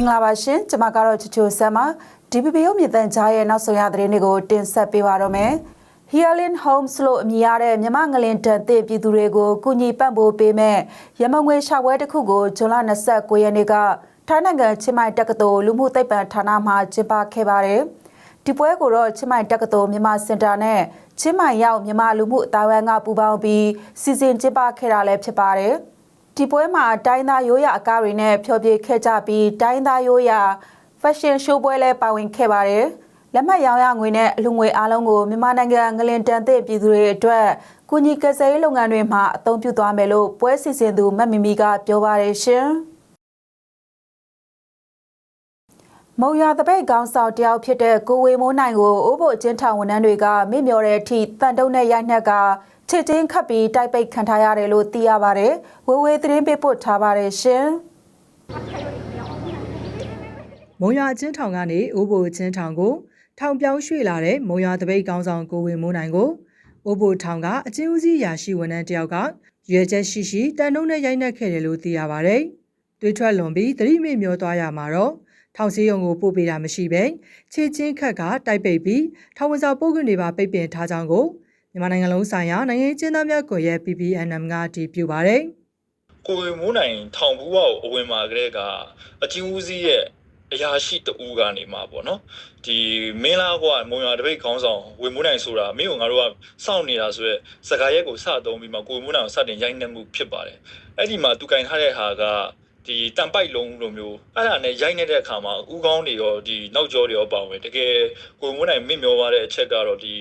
င်္ဂလာပါရှင်ကျွန်မကတော့ချချိုဆမ်ပါ DPP ရုပ်မြင့်တန်ကြားရဲ့နောက်ဆုံးရသတင်းတွေကိုတင်ဆက်ပေးပါတော့မယ် Healing Homes လို့အမည်ရတဲ့မြမငလင်တန်တဲ့ပြည်သူတွေကိုကုညီပံ့ပိုးပေးမဲ့ရမငွေရှာပွဲတစ်ခုကိုဇွန်လ29ရက်နေ့ကထိုင်းနိုင်ငံချင်းမိုင်တက္ကသိုလ်လူမှုသိပ္ပံဌာနမှကျင်းပခဲ့ပါတယ်ဒီပွဲကိုတော့ချင်းမိုင်တက္ကသိုလ်မြန်မာစင်တာနဲ့ချင်းမိုင်ရောက်မြန်မာလူမှုအတိုင်းအဝိုင်းကပူးပေါင်းပြီးစီစဉ်ကျင်းပခဲ့တာလည်းဖြစ်ပါတယ်။ ဒီပွဲမှာတိုင်းသားရိုးရာအကားတွေနဲ့ဖျော်ဖြေခဲ့ကြပြီးတိုင်းသားရိုးရာ fashion show ပွဲလည်းပါဝင်ခဲ့ပါတယ်။လက်မှတ်ရောင်းရငွေနဲ့အလူငွေအားလုံးကိုမြန်မာနိုင်ငံငလင်တန်တဲ့ပြည်သူတွေအတွက်ကုညီကစားရေးလုပ်ငန်းတွေမှာအသုံးပြုသွားမယ်လို့ပွဲစီစဉ်သူမတ်မီမီကပြောပါတယ်ရှင်။မုံရတပိတ်ကောင်းဆောင်တယောက်ဖြစ်တဲ့ကိုဝေမိုးနိုင်ကိုအိုးဘိုအချင်းထောင်ဝန်ထမ်းတွေကမိမျောတဲ့အထိတန်တုံးနဲ့ရိုက်နှက်က ချစ်ချင်းခတ်ပြီးတိုက်ပိတ်ခံထားရတယ်လို့သိရပါတယ်။ဝေဝေသတင်းပေးပို့ထားပါတယ်ရှင်။မုံရွာအချင်းထောင်ကနေအိုးဘိုအချင်းထောင်ကိုထောင်ပြောင်းရွှေ့လာတဲ့မုံရွာတပိတ်ကောင်းဆောင်ကိုဝေမိုးနိုင်ကိုအိုးဘိုထောင်ကအချင်းဦးစီးရာရှိဝန်ထမ်းတယောက်ကရွေချက်ရှိရှိတန်တုံးနဲ့ရိုက်နှက်ခဲ့တယ်လို့သိရပါတယ်။တွေးထွက်လွန်ပြီးသတိမေ့မျောသွားရမှာတော့ထောင်စည်းရုံကိုပို့ပေးတာမရှိပဲခြေချင်းခက်ကတိုက်ပိတ်ပြီးထောင်ဝင်စာပို့ခွင့်တွေပါပိတ်ပင်ထားကြောင်းကို မြန်မာနိုင်ငံလုံးဆိုင်ရာနိုင်ငံရေးကျင်းသားများကွန်ရက် PPNM ကတည်ပြုပါတယ်။ကိုယ်မိုးနိုင်ထောင်ဘူးဝကိုအဝင်မှာကလေးကအချင်းဦးစီးရဲ့အရာရှိတူကနေမှာပေါ့နော်ဒီမင်းလာကမုံရွာတပိတ်ခေါင်းဆောင်ဝေမိုးနိုင်ဆိုတာမင်းကငါတို့ကစောင့်နေတာဆိုရက်စကားရက်ကိုစသုံးပြီးမှကိုယ်မိုးနိုင်ကိုစတင်ရိုက်နှက်မှုဖြစ်ပါတယ်အဲ့ဒီမှာသူကင်ထားတဲ့ဟာကဒီတန်ပိုက်လုံးလိုမျိုးအဲ့ဒါနဲ့ရိုက်နေတဲ့အခါမှာဥကောင်းတွေရောဒီနောက်ကျောတွေရောပါဝင်တကယ်ကိုမိုးနိုင်မင့်မျောသွားတဲ့အချက်ကတော့ဒီ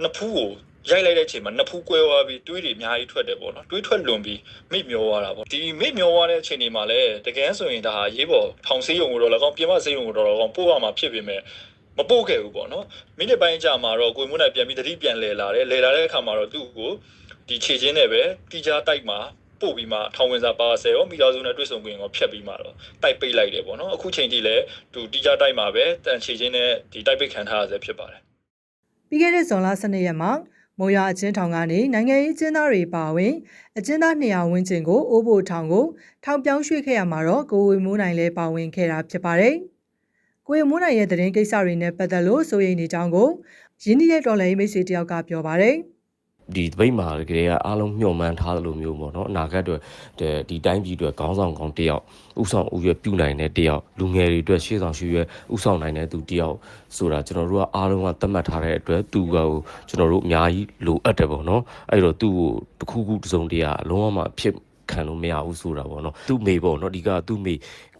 နှစ်ဖူးကို ရိုက်လိုက်တဲ့အချိန်မှာနှစ်ဖူးကွဲသွားပြီးတွေးတွေအများကြီးထွက်တယ်ပေါ့နော်တွေးထွက်လွန်ပြီးမိမျောသွားတာပေါ့ဒီမိမျောသွားတဲ့အချိန်ဒီမှာလည်းတကယ်ဆိုရင်ဒါဟာရေးပေါ်ထောင်ဆေးရုံကိုတော့၎င်းပြင်ပဆေးရုံကိုတော့၎င်းပို့ရမှာဖြစ်ပေမဲ့မပို့ခဲ့ဘူးပေါ့နော်မိနစ်ပိုင်းကြာမှာတော့ကိုမွန်းနိုင်ပြန်ပြီးတတိပြန်လဲလာတယ်လဲလာတဲ့အခါမှာတော့သူ့ကိုဒီခြေချင်းနဲ့ပဲတီချာတိုက်မှာပို့ပြီးမှထောင်ဝင်စာပါဆယ်ရောမိသားစုနဲ့တွေ့ဆုံခွင့်ရောဖြတ်ပြီးမှတော့တိုက်ပိတ်လိုက်တယ်ပေါ့နော်အခုချိန်ထိလည်းသူတီချာတိုက်မှာပဲတန်ခြေချင်းနဲ့ဒီတိုက်ပိတ်ခံထားရဆဲဖြစ်ပါတယ်ပြီးခဲ့တဲ့ဇွန်လ12ရက်မှာ မုံရအချင်းထောင်ကနေနိုင်ငံရေးကျင်းသားတွေပါဝင်အကျဉ်းသား200ဝန်းကျင်ကိုအိုးဘိုထောင်ကိုထောင်ပြောင်းရွှေ့ခဲ့ရမှာတော့ကိုဝေမိုးနိုင်လည်းပါဝင်ခဲ့တာဖြစ်ပါတယ်။ကိုဝေမိုးနိုင်ရဲ့တရင်ကိစ္စတွေနဲ့ပတ်သက်လို့စိုးရိမ်နေကြောင်းကိုရင်းနှီးတဲ့တော်လှန်ရေးမိတ်ဆွေတယောက်ကပြောပါတယ်။ ဒီတပိတ်မှာတကယ်ကအားလုံးမျှော်မှန်းထားသလိုမျိုးပေါ့နော်အနာဂတ်အတွက်ဒီတိုင်းပြည်အတွက်ခေါင်းဆောင်ကောင်းတယောက်ဥဆောင်ဥရွယ်ပြုနိုင်တဲ့တယောက်လူငယ်တွေအတွက်ရှေ့ဆောင်ရှေ့ရွယ်ဥဆောင်နိုင်တဲ့သူတယောက်ဆိုတာကျွန်တော်တို့ကအားလုံးကသတ်မှတ်ထားတဲ့အတွက်သူကကျွန်တော်တို့အများကြီးလိုအပ်တယ်ပေါ့နော်အဲ့တော့သူ့ကိုတစ်ခုခုတစ်စုံတရာလုံးဝမှဖြစ် ခံလို့မရဘူးဆိုတာပေါ့နော်သူ့မိပေါ့နော်ဒီကသူ့မိ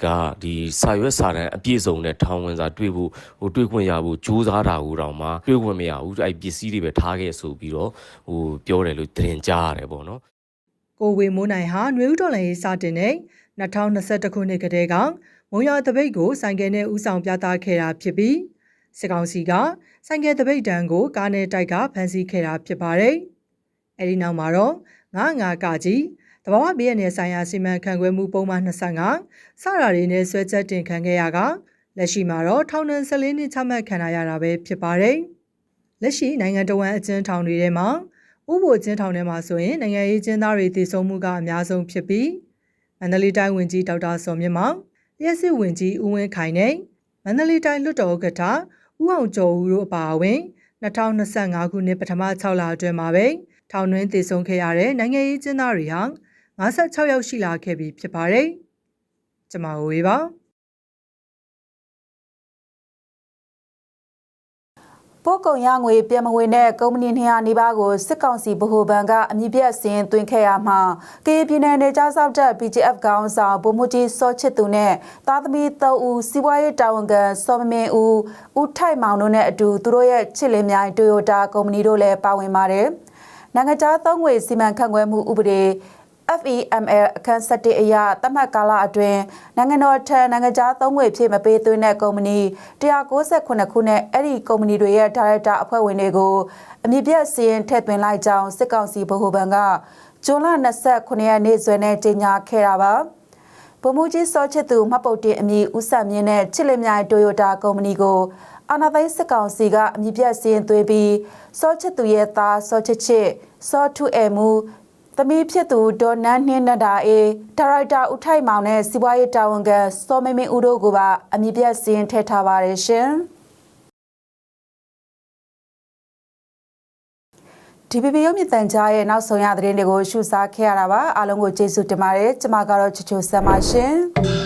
ကဒီစာရွက်စာတမ်းအပြည့်စုံနဲ့ထောင်ဝင်စာတွေ့ဖို့ဟိုတွေ့ခွင့်ရဖို့ကြိုးစားတာကိုတောင်မှတွေ့ခွင့်မရဘူးအဲ့ပစ္စည်းတွေပဲထားခဲ့ဆိုပြီးတော့ဟိုပြောတယ်လို့တင်ကြားရတယ်ပေါ့နော်ကိုဝေမိုးနိုင်ဟာနွေဦးတော်လှန်ရေးစတင်တဲ့2021ခုနှစ်ကတည်းကမုံရတပိတ်ကိုဆိုင်ကယ်နဲ့ဥဆောင်ပြသခဲ့တာဖြစ်ပြီးစစ်ကောင်စီကဆိုင်ကယ်တပိတ်တန်းကိုကားနဲ့တိုက်ကဖမ်းဆီးခဲ့တာဖြစ်ပါတယ်။အဲဒီနောက်မှာတော့ငါငါကကြီး တဘာဝဘေးရနယ်ဆိုင်ရာစီမံခန့်ခွဲမှုပုံမှန်25စတာတွေနဲ့ဆွဲချက်တင်ခံခဲ့ရကလက်ရှိမှာတော့ထောင်ဒဏ်14နှစ်ချမှတ်ခံရတာပဲဖြစ်ပါတယ်။လက်ရှိနိုင်ငံတော်ဝန်အကျဉ်းထောင်တွေထဲမှာဥပ္ပိုလ်ကျင်းထောင်ထဲမှာဆိုရင်နိုင်ငံရေးကျင်းသားတွေတည်ဆုံမှုကအများဆုံးဖြစ်ပြီးမန္တလေးတိုင်းဝန်ကြီးဒေါက်တာစောမြင့်မောင်လျှက်စစ်ဝန်ကြီးဦးဝင်းခိုင်နဲ့မန္တလေးတိုင်းလွှတ်တော်ဥက္ကဋ္ဌဦးအောင်ကျော်ဦးတို့အပါအဝင်2025ခုနှစ်ပထမ6လအတွင်းမှာပဲထောင်တွင်းတည်ဆုံခဲ့ရတဲ့နိုင်ငံရေးကျင်းသားတွေဟာ 56ယောက်ရှိလာခဲ့ပြီဖြစ်ပါတယ်။ကျွန်မဝေပါပို့ကုန်ရငွေပြန်မဝင်တဲ့ကုမ္ပဏီ200နီးပါးကိုစစ်ကောင်စီဗဟိုဘဏ်ကအမြင့်ပြတ်စင်းသွင်းခဲ့ရမှာကရင်ပြည်နယ်နေကြားစောက်တက် PGF ကောင်းဆောင်ဗိုလ်မှူးကြီးစောချစ်သူနဲ့သားသမီး3ဦးစီးပွားရေးတာဝန်ခံစောမမင်းဦးဦးထိုက်မောင်တို့နဲ့အတူသူတို့ရဲ့ချစ်လင်းမြိုင် Toyota ကုမ္ပဏီတို့လည်းပါဝင်ပါတယ်။နိုင်ငံခြားသုံးငွေစီမံခန့်ခွဲမှုဥပဒေ FEML အခန်း7အရသတ်မှတ်ကာလအတွင်းနိုင်ငံတော်ထံနိုင်ငံခြားသုံးငွေဖြည့်မပေးသွင်းတဲ့ကုမ္ပဏီ198ခုနဲ့အဲ့ဒီကုမ္ပဏီတွေရဲ့ဒါရိုက်တာအဖွဲ့ဝင်တွေကိုအမြင့်ပြတ်စီရင်ထည့်သွင်းလိုက်ကြောင်းစစ်ကောင်စီဗဟိုဘဏ်ကဇွန်လ29ရက်နေ့စွဲနဲ့ကြေညာခဲ့တာပါဗိုလ်မှူးကြီးစောချစ်သူမှတ်ပုတ်တင်အမည်ဦးဆက်မြင့်နဲ့ချစ်လင်မြိုင်တိုယိုတာကုမ္ပဏီကိုအာနာသိန်းစစ်ကောင်စီကအမြင့်ပြတ်စီရင်သွေးပြီးစောချစ်သူရဲ့သားစောချစ်ချစ်စောထုအဲမူ သမီးဖြစ်သူဒေါ်နန်းနှင်းနတ်တာအေးဒါရိုက်တာဦးထိုက်မောင်နဲ့စီးပွားရေးတာဝန်ခံစောမင်းမင်းဦးတို့ကိုပါအမည်ပြတ်စင်းထည့်ထားပါတယ်ရှင်။ DPP ရုပ်မြင့်တန်ကြားရဲ့နောက်ဆုံးရသတင်းတွေကိုရှုစားခဲ့ရတာပါအားလုံးကိုကျေးဇူးတင်ပါတယ်ကျမကတော့ချစ်ချိုဆမ်ပါရှင်